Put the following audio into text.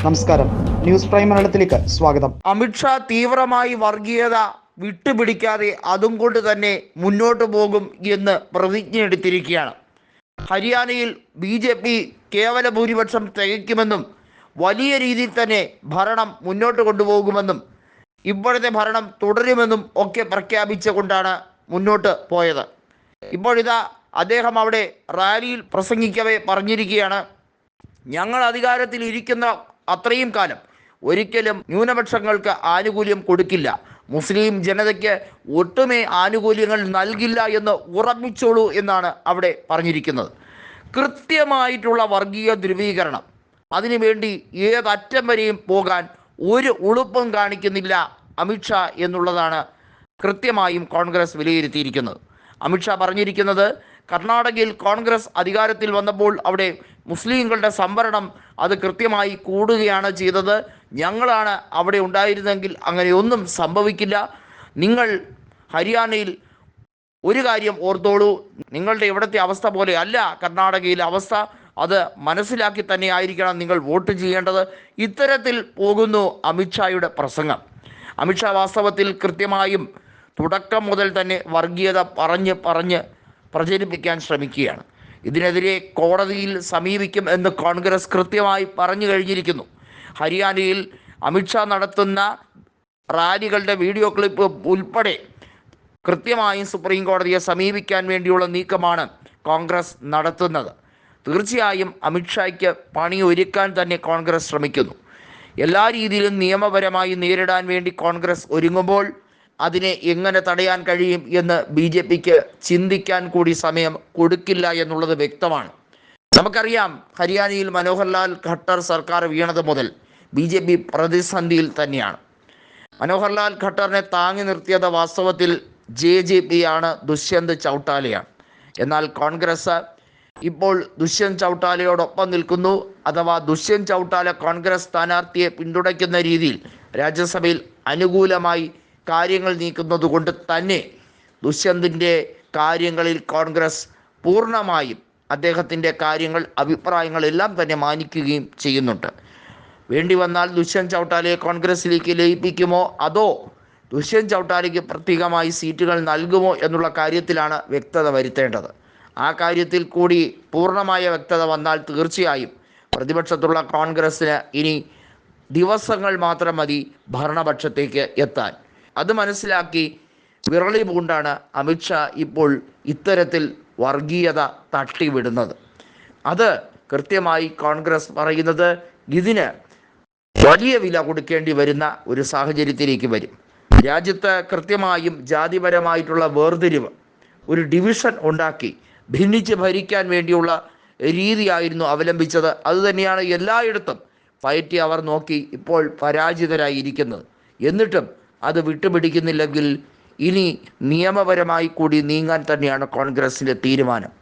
നമസ്കാരം. News prime മലയാളത്തിലേക്ക് സ്വാഗതം. അമിത്ഷാ തീവ്രമായി വർഗീയത വിട്ടുപിടിക്കാതെ അതും കൊണ്ട് തന്നെ മുന്നോട്ട് പോകും എന്ന് പ്രതിജ്ഞ എടുത്തിരിക്കുകയാണ്. ഹരിയാനയിൽ ബി ജെ പി കേവല ഭൂരിപക്ഷം തികയ്ക്കുമെന്നും വലിയ രീതിയിൽ തന്നെ ഭരണം മുന്നോട്ട് കൊണ്ടുപോകുമെന്നും ഇപ്പോഴത്തെ ഭരണം തുടരുമെന്നും ഒക്കെ പ്രഖ്യാപിച്ചുകൊണ്ടാണ് മുന്നോട്ട് പോയത്. ഇപ്പോഴിതാ അദ്ദേഹം അവിടെ റാലിയിൽ പ്രസംഗിക്കവേ പറഞ്ഞിരിക്കുകയാണ്. ഞങ്ങൾ അധികാരത്തിൽ ഇരിക്കുന്ന അത്രയും കാലം. ഒരിക്കലും ന്യൂനപക്ഷങ്ങൾക്ക് ആനുകൂല്യം കൊടുക്കില്ല. മുസ്ലിം ജനതയ്ക്ക് ഒട്ടുമേ ആനുകൂല്യങ്ങൾ നൽകില്ല എന്ന് ഉറപ്പിച്ചോളൂ എന്നാണ് അവിടെ പറഞ്ഞിരിക്കുന്നത്. കൃത്യമായിട്ടുള്ള വർഗീയ ധ്രുവീകരണം. അതിനുവേണ്ടി ഏതറ്റം വരെയും പോകാൻ ഒരു ഉളുപ്പും കാണിക്കുന്നില്ല അമിത്ഷാ എന്നുള്ളതാണ് കൃത്യമായും കോൺഗ്രസ് വിലയിരുത്തിയിരിക്കുന്നത്. അമിത്ഷാ പറഞ്ഞിരിക്കുന്നത് കർണാടകയിൽ കോൺഗ്രസ് അധികാരത്തിൽ വന്നപ്പോൾ അവിടെ മുസ്ലിങ്ങളുടെ സംവരണം അത് കൃത്യമായി കൂടുകയാണ് ചെയ്തത്. ഞങ്ങളാണ് അവിടെ ഉണ്ടായിരുന്നെങ്കിൽ അങ്ങനെയൊന്നും സംഭവിക്കില്ല. നിങ്ങൾ ഹരിയാനയിൽ ഒരു കാര്യം ഓർത്തോളൂ. നിങ്ങളുടെ ഇവിടുത്തെ അവസ്ഥ പോലെ അല്ല കർണാടകയിലെ അവസ്ഥ. അത് മനസ്സിലാക്കി തന്നെ ആയിരിക്കണം നിങ്ങൾ വോട്ട് ചെയ്യേണ്ടത്. ഇത്തരത്തിൽ പോകുന്നു അമിത്ഷായുടെ പ്രസംഗം. അമിത്ഷാ വാസ്തവത്തിൽ കൃത്യമായും തുടക്കം മുതൽ തന്നെ വർഗീയത പറഞ്ഞ് പറഞ്ഞ് പ്രചരിപ്പിക്കാൻ ശ്രമിക്കുകയാണ്. ഇതിനെതിരെ കോടതിയിൽ സമീപിക്കും എന്ന് കോൺഗ്രസ് കൃത്യമായി പറഞ്ഞു കഴിഞ്ഞിരിക്കുന്നു. ഹരിയാനയിൽ അമിത്ഷാ നടത്തുന്ന റാലികളുടെ വീഡിയോ ക്ലിപ്പ് ഉൾപ്പെടെ കൃത്യമായും സുപ്രീം കോടതിയെ സമീപിക്കാൻ വേണ്ടിയുള്ള നീക്കമാണ് കോൺഗ്രസ് നടത്തുന്നത്. തീർച്ചയായും അമിത്ഷായ്ക്ക് പണി ഒരുക്കാൻ തന്നെ കോൺഗ്രസ് ശ്രമിക്കുന്നു. എല്ലാ രീതിയിലും നിയമപരമായി നേരിടാൻ വേണ്ടി കോൺഗ്രസ് ഒരുങ്ങുമ്പോൾ അതിനെ എങ്ങനെ തടയാൻ കഴിയും എന്ന് ബി ജെ പിക്ക് ചിന്തിക്കാൻ കൂടി സമയം കൊടുക്കില്ല എന്നുള്ളത് വ്യക്തമാണ്. നമുക്കറിയാം ഹരിയാനയിൽ മനോഹർലാൽ ഖട്ടർ സർക്കാർ വീണത് മുതൽ ബി ജെ പി പ്രതിസന്ധിയിൽ തന്നെയാണ്. മനോഹർലാൽ ഖട്ടറിനെ താങ്ങി നിർത്തിയത് വാസ്തവത്തിൽ ജെ ജെ പി ആണ് ദുഷ്യന്ത് ചൗട്ടാലയാണ്. എന്നാൽ കോൺഗ്രസ് ഇപ്പോൾ ദുഷ്യന്ത് ചൗട്ടാലയോടൊപ്പം നിൽക്കുന്നു. അഥവാ ദുഷ്യന്ത് ചൗട്ടാല കോൺഗ്രസ് സ്ഥാനാർത്ഥിയെ പിന്തുണയ്ക്കുന്ന രീതിയിൽ രാജ്യസഭയിൽ അനുകൂലമായി കാര്യങ്ങൾ നീക്കുന്നതുകൊണ്ട് തന്നെ ദുഷ്യന്തിന്റെ കാര്യങ്ങളിൽ കോൺഗ്രസ് പൂർണമായും അദ്ദേഹത്തിന്റെ കാര്യങ്ങൾ അഭിപ്രായങ്ങളെല്ലാം തന്നെ മാനിക്കുകയും ചെയ്യുന്നുണ്ട്. വേണ്ടി വന്നാൽ ദുഷ്യന്ത് ചൗട്ടാലയെ കോൺഗ്രസിലേക്ക് ലയിപ്പിക്കുമോ? അതോ ദുഷ്യന്ത് ചൗട്ടാലയ്ക്ക് പ്രത്യേകമായി സീറ്റുകൾ നൽകുമോ എന്നുള്ള കാര്യത്തിലാണ് വ്യക്തത വരുത്തേണ്ടത്. ആ കാര്യത്തിൽ കൂടി പൂർണമായ വ്യക്തത വന്നാൽ തീർച്ചയായും പ്രതിപക്ഷത്തുള്ള കോൺഗ്രസ്സിന് ഇനി ദിവസങ്ങൾ മാത്രം മതി ഭരണപക്ഷത്തേക്ക് എത്താൻ. അത് മനസ്സിലാക്കി വിരളി പൂണ്ടാണ് അമിത്ഷാ ഇപ്പോൾ ഇത്തരത്തിൽ വർഗീയത തട്ടിവിടുന്നത്. അത് കൃത്യമായി കോൺഗ്രസ് പറയുന്നത് ഇതിന് വലിയ വില കൊടുക്കേണ്ടി വരുന്ന ഒരു സാഹചര്യത്തിലേക്ക് വരും. രാജ്യത്ത് കൃത്യമായും ജാതിപരമായിട്ടുള്ള വേർതിരിവ് ഒരു ഡിവിഷൻ ഉണ്ടാക്കി ഭിന്നിച്ച് ഭരിക്കാൻ വേണ്ടിയുള്ള രീതിയായിരുന്നു അവലംബിച്ചത്. അതുതന്നെയാണ് എല്ലായിടത്തും പയറ്റി അവർ നോക്കി ഇപ്പോൾ പരാജിതരായിരിക്കുന്നത്. എന്നിട്ടും അത് വിട്ടുപിടിക്കുന്നില്ലെങ്കിൽ ഇനി നിയമപരമായി കൂടി നീങ്ങാൻ തന്നെയാണ് കോൺഗ്രസിന്റെ തീരുമാനം.